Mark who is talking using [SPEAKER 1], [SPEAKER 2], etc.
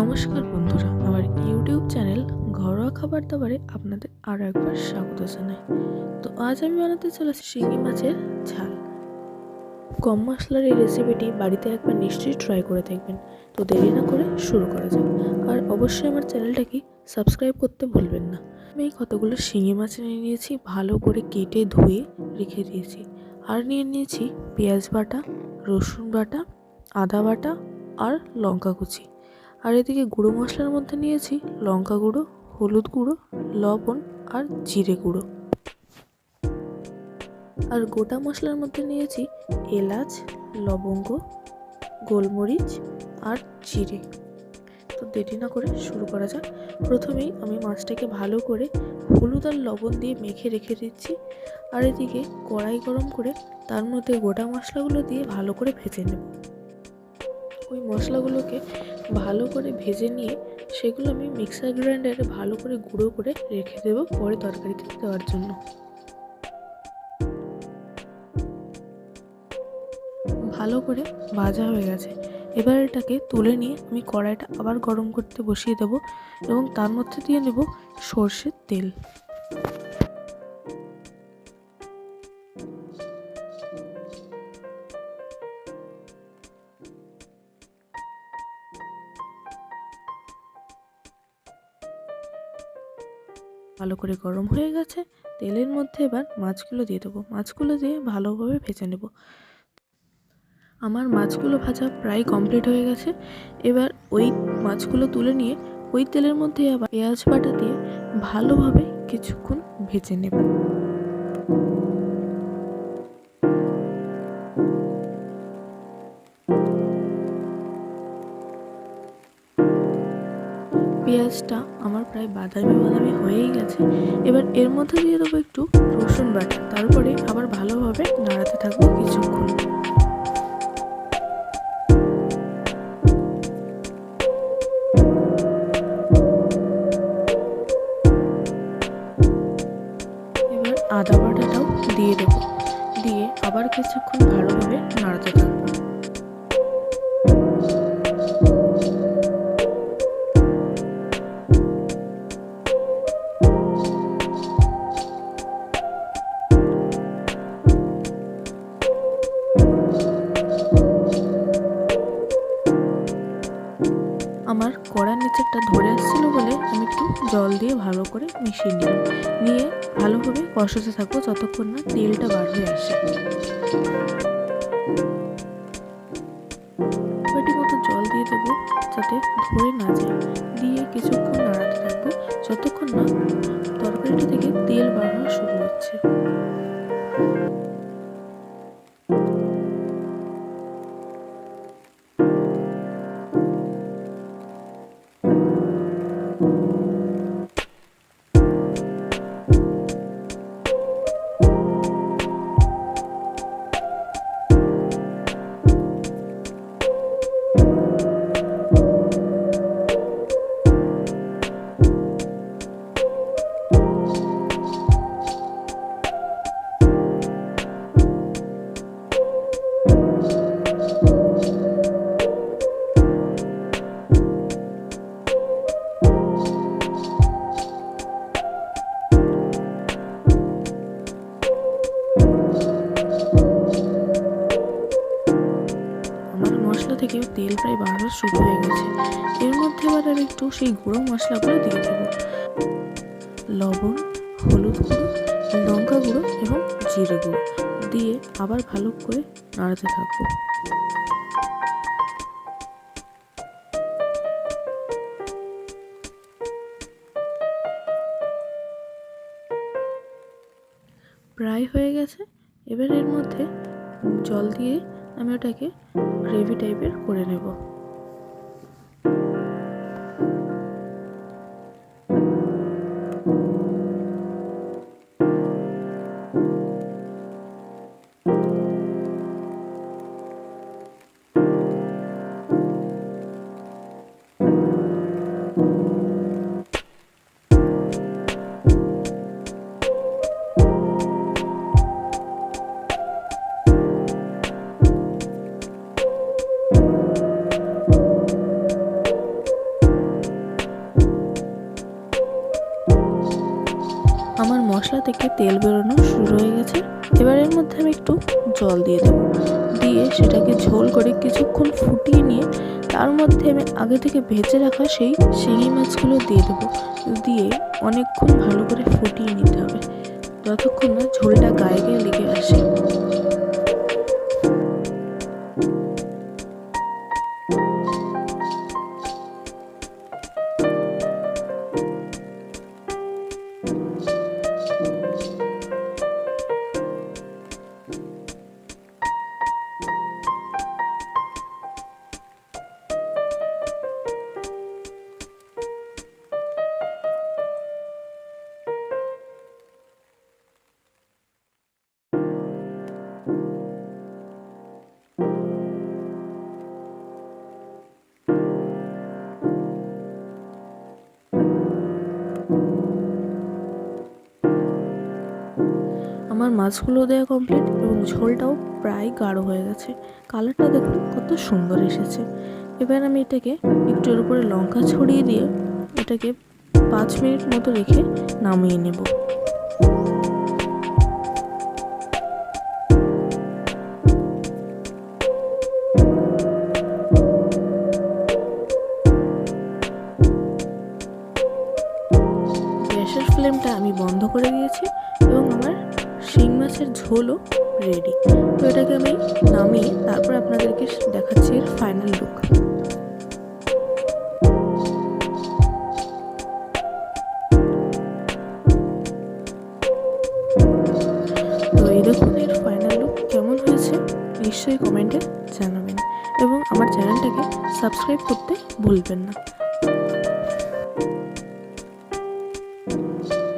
[SPEAKER 1] নমস্কার বন্ধুরা, আমার ইউটিউব চ্যানেল ঘরোয়া খাবার দাবারে আপনাদের আরও একবার স্বাগত জানাই। তো আজ আমি বানাতে চলেছি শিঙি মাছের ঝাল। কম মশলার এই রেসিপিটি বাড়িতে একবার নিশ্চয়ই ট্রাই করে দেখবেন। তো দেরি না করে শুরু করা যাক। আর অবশ্যই আমার চ্যানেলটাকে সাবস্ক্রাইব করতে ভুলবেন না। আমি এই কতগুলো শিঙি মাছ নিয়ে নিয়েছি, ভালো করে কেটে ধুয়ে রেখে দিয়েছি। আর নিয়ে নিয়েছি পেঁয়াজ বাটা, রসুন বাটা, আদা বাটা আর লঙ্কা কুচি। আর এদিকে গুঁড়ো মশলার মধ্যে নিয়েছি লঙ্কা গুঁড়ো, হলুদ গুঁড়ো, লবণ আর জিরে গুঁড়ো। আর গোটা মশলার মধ্যে নিয়েছি এলাচ, লবঙ্গ, গোলমরিচ আর জিরে। তো দেরি না করে শুরু করা যাক। প্রথমেই আমি মাছটাকে ভালো করে হলুদ আর লবণ দিয়ে মেখে রেখে দিচ্ছি। আর এদিকে কড়াই গরম করে তার মধ্যে গোটা মশলাগুলো দিয়ে ভালো করে ভেজে নেব। ওই মশলাগুলোকে ভালো করে ভেজে নিয়ে সেগুলো আমি মিক্সার গ্রাইন্ডারে ভালো করে গুঁড়ো করে রেখে দেবো পরে তরকারিতে দেওয়ার জন্য। ভালো করে ভাজা হয়ে গেছে। এবার এটাকে তুলে নিয়ে আমি কড়াইটা আবার গরম করতে বসিয়ে দেবো এবং তার মধ্যে দিয়ে নেব সর্ষের তেল। ভালো করে গরম হয়ে গেছে, তেলের মধ্যে এবার মাছগুলো দিয়ে দেবো। মাছগুলো দিয়ে ভালোভাবে ভেজে নেব। আমার মাছগুলো ভাজা প্রায় কমপ্লিট হয়ে গেছে। এবার ওই মাছগুলো তুলে নিয়ে ওই তেলের মধ্যে আবার পেঁয়াজ বাটা দিয়ে ভালোভাবে কিছুক্ষণ ভেজে নেব। পেঁয়াজটা আমার প্রায় বাদামি বাদামি হয়েই গেছে। এবার এর মধ্যে দিয়ে দেবো একটু রসুন বাটা। তারপরে আবার ভালোভাবে নাড়াতে থাকব কিছুক্ষণ। আদা বাটাটাও দিয়ে দেবো। দিয়ে আবার কিছুক্ষণ ভালোভাবে আমার কড়ার নিচেরটা ধরে আসছিল বলে আমি একটু জল দিয়ে ভালো করে মিশিয়ে নিলাম। নিয়ে ভালোভাবে কষাতে থাকব যতক্ষণ না তেলটা বার হয়ে আসে। মতো জল দিয়ে দেবো যাতে ধরে না যায়। দিয়ে কিছুক্ষণ নাড়াতে থাকব যতক্ষণ না তরকারিটা থেকে তেল বার শুরু হয়ে গেছে। এর মধ্যে এবার আমি একটু সেই গুঁড়ো মশলাগুলো দিয়ে দেবো। লবণ, হলুদ গুঁড়ো, লঙ্কা গুঁড়ো এবং জিরে গুঁড়ো দিয়ে আবার ভালো করে নাড়াতে থাকব। প্রায় হয়ে গেছে। এবার এর মধ্যে জল দিয়ে আমি ওটাকে গ্রেভি টাইপের করে নেব। মশলা থেকে তেল বেরোনো শুরু হয়ে গেছে। এবার এর মধ্যে আমি একটু জল দিয়ে দেবো। দিয়ে সেটাকে ঝোল করে কিছুক্ষণ ফুটিয়ে নিয়ে তার মধ্যে আমি আগে থেকে ভেজে রাখা সেই শিঙি মাছগুলো দিয়ে দেবো। দিয়ে অনেকক্ষণ ভালো করে ফুটিয়ে নিতে হবে। যতক্ষণ না ঝোলটা গায়ে গায়ে লেগে আসে। আমার মাছগুলো দেওয়া কমপ্লিট এবং ঝোলটাও প্রায় গাঢ় হয়ে গেছে। কালারটা দেখুন, কত সুন্দর এসেছে। এবার আমি এটাকে একটু এর উপরে লঙ্কা ছড়িয়ে দিয়ে এটাকে পাঁচ মিনিট মতো রেখে নামিয়ে নেব। গ্যাসের ফ্লেমটা আমি বন্ধ করে দিয়েছি। মাছের ঝোলও রেডি তো এটাকে আমি নামিয়ে তারপর আপনাদেরকে দেখাচ্ছি এর ফাইনাল লুক তো এই দেখুন এর ফাইনাল লুক কেমন হয়েছে, নিশ্চয়ই কমেন্টে জানাবেন। এবং আমার চ্যানেলটাকে সাবস্ক্রাইব করতে ভুলবেন না।